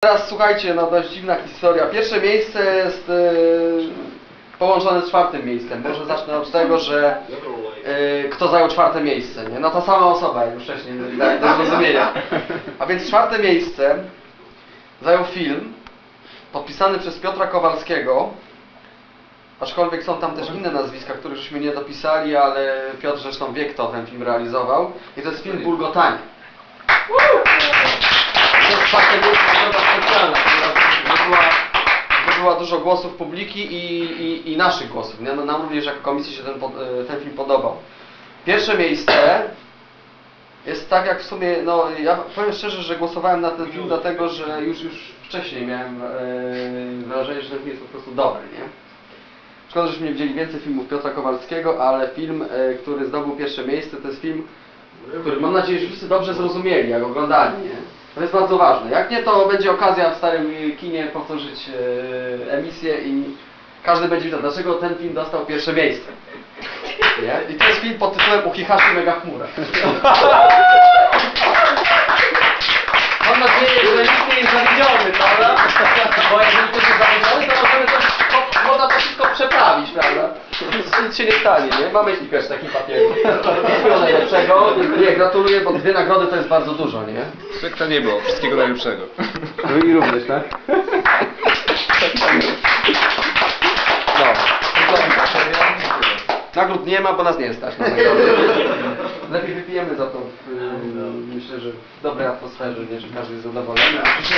Teraz słuchajcie, no dość dziwna historia. Pierwsze miejsce jest e, połączone z czwartym miejscem. Może zacznę od tego, że e, kto zajął czwarte miejsce, nie? No ta sama osoba, jak już wcześniej dałem do zrozumienia. A więc czwarte miejsce zajął film podpisany przez Piotra Kowalskiego. Aczkolwiek są tam też inne nazwiska, których żeśmy nie dopisali, ale Piotr zresztą wie, kto ten film realizował. I to jest film Bulgotanie. Dużo głosów publiki i, i, i naszych głosów. Nie? No, nam również jako komisji się ten, e, ten film podobał. Pierwsze miejsce jest tak jak w sumie, no ja powiem szczerze, że głosowałem na ten film dlatego, że już, już wcześniej miałem e, wrażenie, że ten film jest po prostu dobry, nie? Szkoda, żeśmy nie widzieli więcej filmów Piotra Kowalskiego, ale film, e, który zdobył pierwsze miejsce, to jest film, który mam nadzieję, że wszyscy dobrze zrozumieli, jak oglądali, nie? To jest bardzo ważne. Jak nie, to będzie okazja w starym kinie powtórzyć e, emisję i każdy będzie wiedział, dlaczego ten film dostał pierwsze miejsce. Nie? I to jest film pod tytułem Uchihashi Mega Chmura. Mam nadzieję, że nikt nie jest zawiedziony, prawda? Bo jeżeli ktoś jest zawiedziony, to możemy po- można to wszystko przeprawić, prawda? Nic się nie stanie, nie? Mamy kilka. Wszystkiego najlepszego. Nie, gratuluję, bo dwie nagrody to jest bardzo dużo, nie? Jak to nie było, wszystkiego najlepszego. No i również, tak? No. Nagród nie ma, bo nas nie stać na nagrody. Lepiej wypijemy za to, w, y, myślę, że w dobrej atmosferze, nie, że każdy jest zadowolony. A się